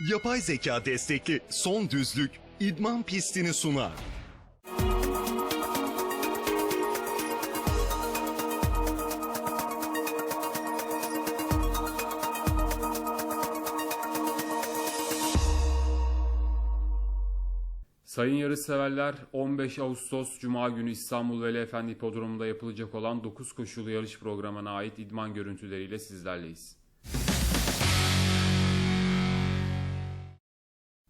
Yapay zeka destekli son düzlük idman pistini sunar. Sayın yarışseverler 15 Ağustos Cuma günü İstanbul Veli Efendi Hipodromu'nda yapılacak olan 9 koşulu yarış programına ait idman görüntüleriyle sizlerleyiz.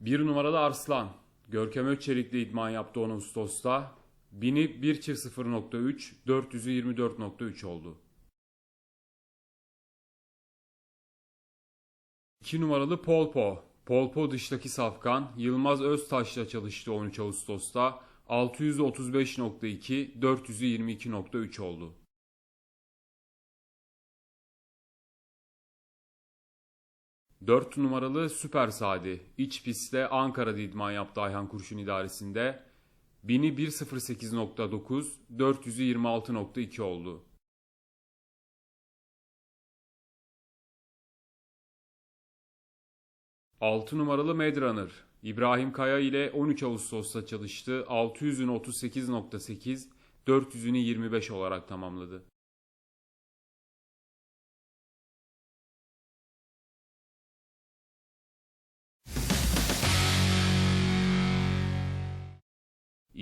Bir numaralı Arslan. Görkem Öççelik'le idman yaptı 10 Ağustos'ta. 1000'i 1.0.3, 400'ü 24.3 oldu. 2 numaralı Polpo. Polpo dıştaki safkan Yılmaz Öztaş'la çalıştı 13 Ağustos'ta. 635.2, 422.3 oldu. Dört numaralı Süper Sadi. İç pistte Ankara'da idman yaptı Ayhan Kurşun idaresinde. 1000'i 1.08.9, 400'ü 26.2 oldu. 6 numaralı Medraner. İbrahim Kaya ile 13 Ağustos'ta çalıştı. 600'ünü 38.8, 400'ünü 25 olarak tamamladı.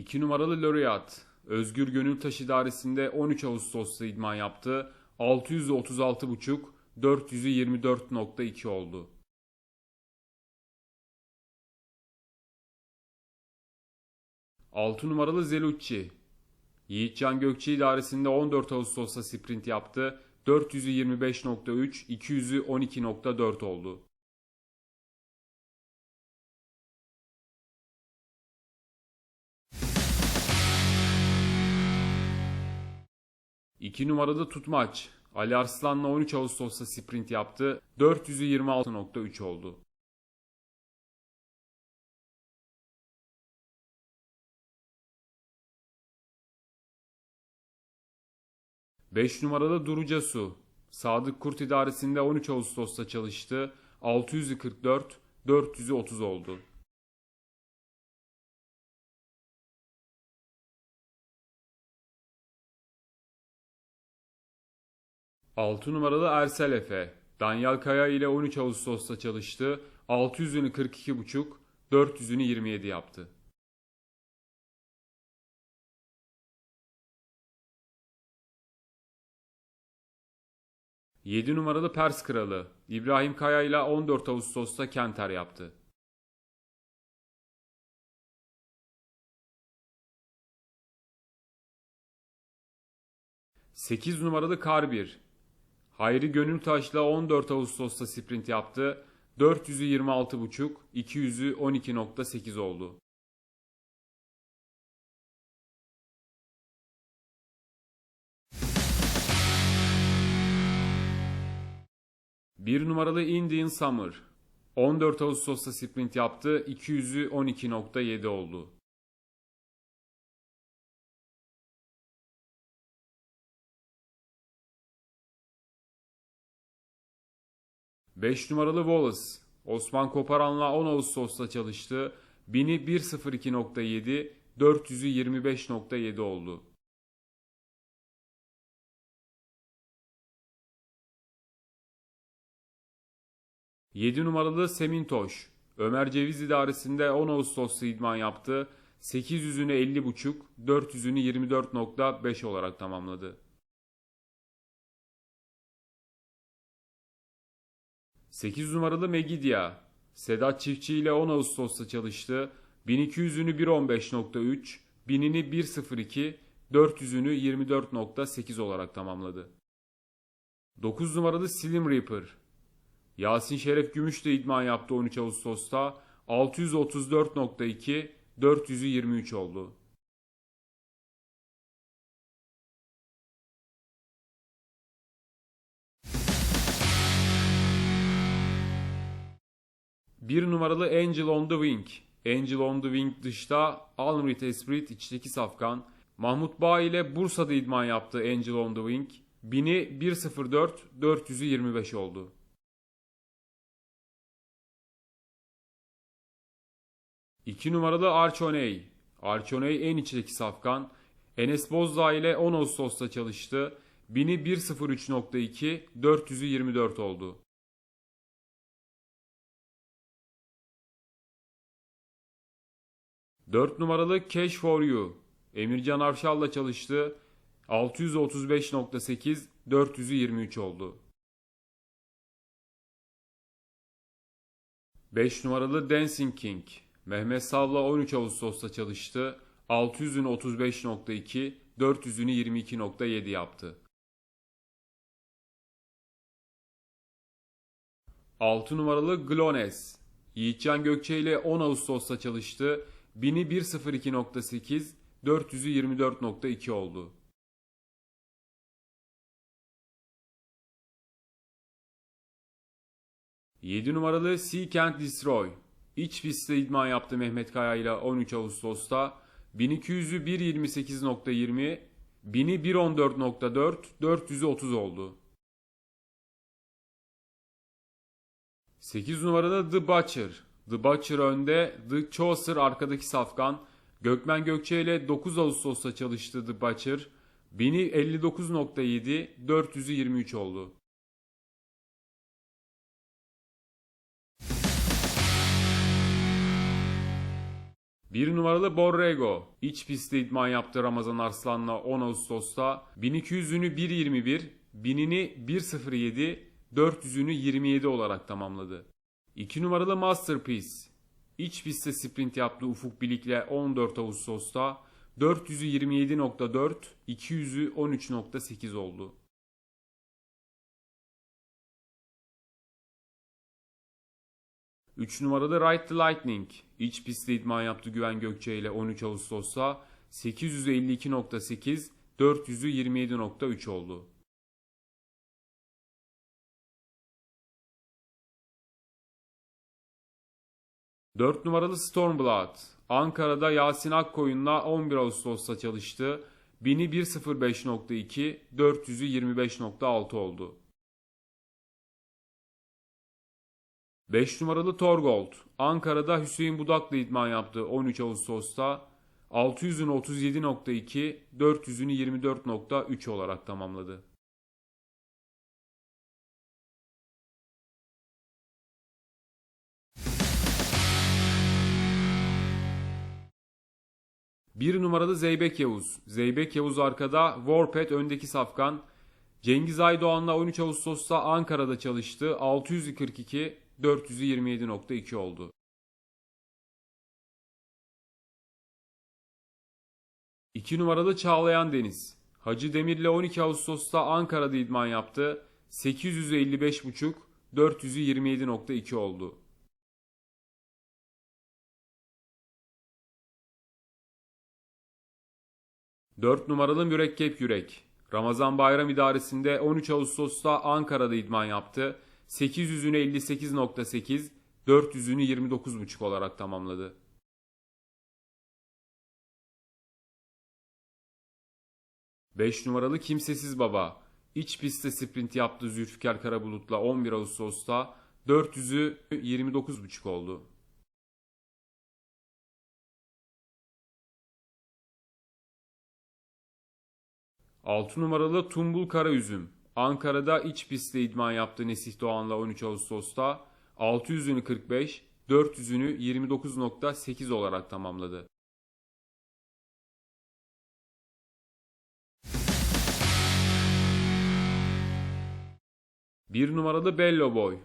İki numaralı Laureat. Özgür Gönültaş idaresinde 13 Ağustos'ta idman yaptı. 636.5, 400'ü 24.2 oldu. 6 numaralı Zelucci. Yiğitcan Gökçe idaresinde 14 Ağustos'ta sprint yaptı. 400'ü 25.3, 200'ü 12.4 oldu. İki numaralı Tutmaç. Ali Arslan'la 13 Ağustos'ta sprint yaptı. 400'ü 26.3 oldu. 5 numaralı Duruca Su. Sadık Kurt idaresinde 13 Ağustos'ta çalıştı. 644, 430 oldu. Altı numaralı Ersel Efe. Danyal Kaya ile 13 Ağustos'ta çalıştı. 600'ünü 42,5, 400'ünü 27 yaptı. 7 numaralı Pers Kralı İbrahim Kaya ile 14 Ağustos'ta Kenter yaptı. Sekiz numaralı Karbir. Hayri Gönültaş'la 14 Ağustos'ta sprint yaptı. 400'ü 26.5, 200'ü 12.8 oldu. 1 numaralı Indian Summer. 14 Ağustos'ta sprint yaptı. 200'ü 12.7 oldu. Beş numaralı Wallace. Osman Koparan'la 10 Ağustos'ta çalıştı. 1000'i 1.02.7, 400'ü 25.7 oldu. 7 numaralı Semintoş. Ömer Ceviz idaresinde 10 Ağustos'ta idman yaptı. 800'ünü 50.5, 400'ünü 24.5 olarak tamamladı. 8 numaralı Megidia. Sedat Çiftçi ile 10 Ağustos'ta çalıştı. 1200'ünü 1.15.3, 1000'ini 1.02, 400'ünü 24.8 olarak tamamladı. 9 numaralı Slim Reaper. Yasin Şeref Gümüş de idman yaptı 13 Ağustos'ta. 634.2, 400'ü 23 oldu. Bir numaralı Angel on the Wing. Angel on the Wing dışta, Almrit Esprit içteki safkan. Mahmut Bağ ile Bursa'da idman yaptı Angel on the Wing. 1000'i 1.04, 400'ü 25 oldu. 2 numaralı Archoney. Archoney en içteki safkan. Enes Bozdağ ile 10 Ağustos'ta çalıştı. 1000'i 1.03.2, 400'ü 24 oldu. Dört numaralı Cash for You. Emircan Arşal'la çalıştı. 635.8, 400'ü 23 oldu. 5 numaralı Dancing King. Mehmet Sav'la 13 Ağustos'ta çalıştı. 600'ünü 35.2, 400'ünü 22.7 yaptı. 6 numaralı Glones. Yiğitcan Gökçe ile 10 Ağustos'ta çalıştı. 1000'i 1.02.8, 400'ü 24.2 oldu. Yedi numaralı Seek and Destroy. İç pistte idman yaptı Mehmet Kaya ile 13 Ağustos'ta. 1200'ü 1.28.20, 1000'i 1.14.4, 400'ü 30 oldu. 8 numarada The Butcher. The Butcher önde, The Chaucer arkadaki safkan. Gökmen Gökçe ile 9 Ağustos'ta çalıştı The Butcher. 1000'i 59.7, 400'ü 23 oldu. Bir numaralı Borrego. İç pistte idman yaptı Ramazan Arslan'la 10 Ağustos'ta. 1200'ünü 1.21, 1000'ini 1.07, 400'ünü 27 olarak tamamladı. 2 numaralı Masterpiece. İç pistte sprint yaptı Ufuk Bilik'le 14 Ağustos'ta. 400'ü 27.4, 200'ü 13.8 oldu. Üç numaralı Ride the Lightning. İç pistte idman yaptı Güven Gökçe ile 13 Ağustos'ta. 852.8, 400'ü 27.3 oldu. Dört numaralı Stormblood. Ankara'da Yasin Akkoyun'la 11 Ağustos'ta çalıştı. 1000'i 1.05.2, 400'ü 25.6 oldu. 5 numaralı Torgold. Ankara'da Hüseyin Budak'la idman yaptı 13 Ağustos'ta. 600'ünü 37.2, 400'ünü 24.3 olarak tamamladı. Bir numaralı Zeybek Yavuz. Zeybek Yavuz arkada, Warped öndeki safkan. Cengiz Aydoğan'la 13 Ağustos'ta Ankara'da çalıştı. 642, 427.2 oldu. İki numaralı Çağlayan Deniz. Hacı Demir'le 12 Ağustos'ta Ankara'da idman yaptı. 855.5, 427.2 oldu. Dört numaralı Mürekkep Yürek. Ramazan Bayram İdaresi'nde 13 Ağustos'ta Ankara'da idman yaptı. 800'ünü 58.8, 400'ünü 29.5 olarak tamamladı. Beş numaralı Kimsesiz Baba. İç pistte sprint yaptı Zülfikar Karabulut'la 11 Ağustos'ta 400'ü 29.5 oldu. 6 numaralı Tumbul Karaüzüm. Ankara'da iç pistte idman yaptı Nesih Doğan'la 13 Ağustos'ta. 600'ünü 45, 400'ünü 29.8 olarak tamamladı. Bir numaralı Bello Boy.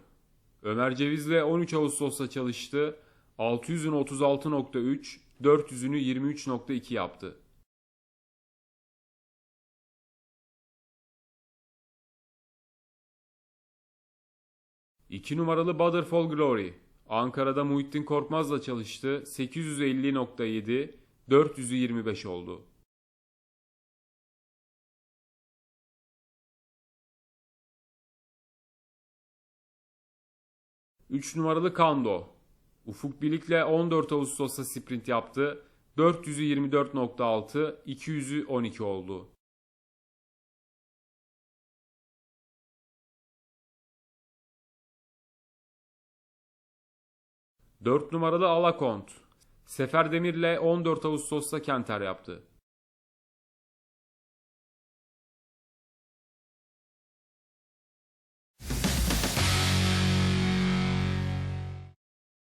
Ömer Ceviz'le 13 Ağustos'ta çalıştı. 600'ünü 36.3, 400'ünü 23.2 yaptı. 2 numaralı Butterfall Glory. Ankara'da Muhittin Korkmaz'la çalıştı. 850.7, 425 oldu. Üç numaralı Kando. Ufuk Bilik'le 14 Ağustos'ta sprint yaptı. 400'ü 24.6, 200'ü 12 oldu. 4 numaralı Alakont. Sefer Demir'le 14 Ağustos'ta Kenter yaptı.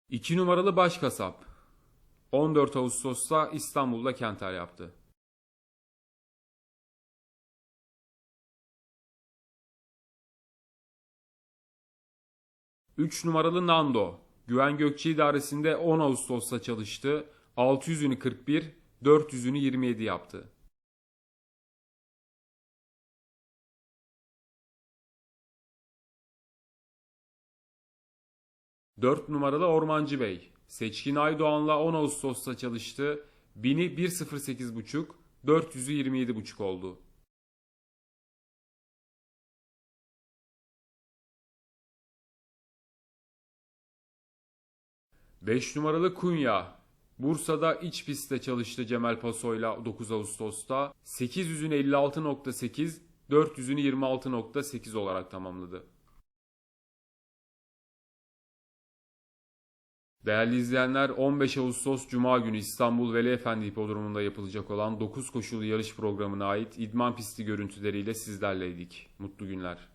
İki numaralı baş kasap. 14 Ağustos'ta İstanbul'da Kenter yaptı. Üç numaralı Nando. Güven Gökçe idaresinde 10 Ağustos'ta çalıştı. 600'ünü 41, 400'ünü 27 yaptı. 4 numaralı Ormancı Bey. Seçkin Aydoğan'la 10 Ağustos'ta çalıştı. 1000'i 1.08.5, 400'ü 27.5 oldu. Beş numaralı Kunya. Bursa'da iç pistte çalıştı Cemal Paso'yla 9 Ağustos'ta. 800'ünü 56.8, 400'ünü 26.8 olarak tamamladı. Değerli izleyenler 15 Ağustos Cuma günü İstanbul Veli Efendi Hipodromu'nda yapılacak olan 9 koşulu yarış programına ait idman pisti görüntüleriyle sizlerleydik. Mutlu günler.